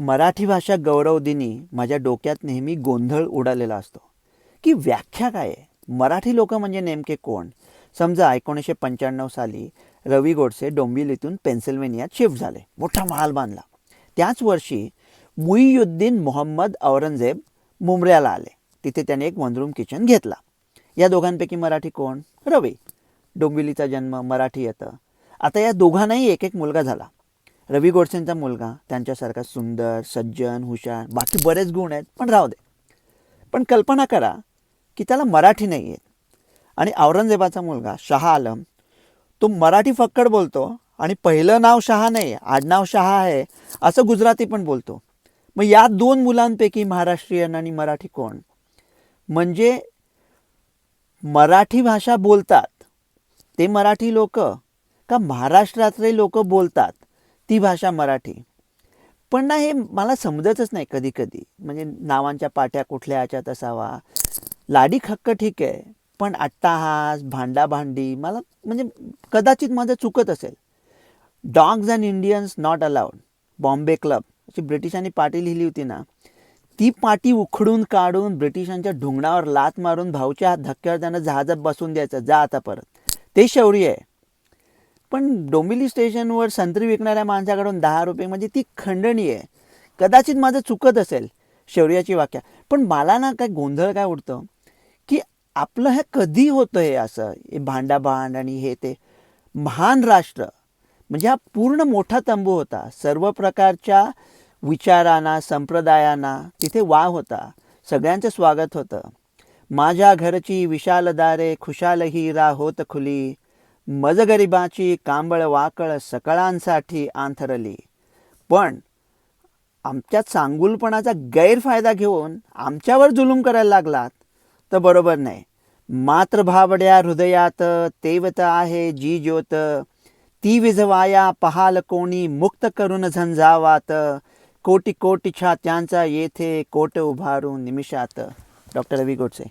मराठी भाषा गौरव दिनी माझ्या डोक्यात नेहमी गोंधळ उडालेला असतो. की व्याख्या काय आहे? मराठी लोक म्हणजे नेमके कोण? समजा एकोणीसशे पंच्याण्णव साली रवी गोडसे डोंबिवलीतून पेन्सिल्वेनियात शिफ्ट झाले. मोठा महाल बांधला. त्याच वर्षी मुईयुद्दीन मोहम्मद औरंगजेब मुंबऱ्याला आले. तिथे त्याने एक वनरूम किचन घेतला. या दोघांपैकी मराठी कोण? रवी. डोंबिवलीचा जन्म मराठी येतं. आता या दोघांनाही एक एक मुलगा झाला. रवी गोडसेंचा मुलगा त्यांच्यासारखा सुंदर सज्जन हुशार बाकी बरेच गुण आहेत पण राहू दे. पण कल्पना करा की त्याला मराठी नाही येत आणि औरंगजेबाचा मुलगा शहा आलम तो मराठी फक्कड बोलतो आणि पहिलं नाव शहा नाही आडनाव शहा आहे असं गुजराती पण बोलतो. मग या दोन मुलांपैकी महाराष्ट्रीयन आणि मराठी कोण? म्हणजे मराठी भाषा बोलतात ते मराठी लोक का महाराष्ट्रातले लोक बोलतात? ती भाषा मराठी. पण ना हे मला समजतच नाही कधी कधी म्हणजे नावांच्या पाट्या कुठल्या ह्याच्यात असावा. लाडी खक्क ठीक आहे पण अट्टाहास भांडाभांडी मला म्हणजे कदाचित माझं चुकत असेल. Dogs and Indians not allowed Bombay club अशी ब्रिटिशांनी पाटी लिहिली होती ना. ती पाटी उखडून काढून ब्रिटिशांच्या ढुंगणावर लात मारून भाऊच्या धक्क्यावर त्यांना जहाजात बसून द्यायचं. जा आता परत. ते शौर्य आहे. पण डोंबिवली स्टेशनवर संत्री विकणाऱ्या माणसाकडून दहा रुपये म्हणजे ती खंडणी आहे कदाचित माझं चुकत असेल शौर्याची वाक्या पण मला ना काय गोंधळ काय उडतं? की आपलं हे कधी होतं हे असं? हे भांडाभांड आणि हे ते. महान राष्ट्र. म्हणजे हा पूर्ण मोठा तंबू होता. सर्व प्रकारच्या विचारांना संप्रदायांना तिथे वाव होता. सगळ्यांचं स्वागत होतं. माझ्या घरची विशाल दारे खुशाल होत खुली. मजगरीबाची कांबळ वाकळ सकळांसाठी आंथरली. पण आमच्या चांगुलपणाचा गैरफायदा घेऊन आमच्यावर जुलूम करायला लागलात तर बरोबर नाही. मातृभावड्या हृदयात तेवत आहे जी ज्योत. ती विझवाया पहाल कोणी मुक्त करून झंझावात. कोटी कोटी छात्यांचा येथे कोट उभारून निमिषात. डॉक्टर रवी गोडसे.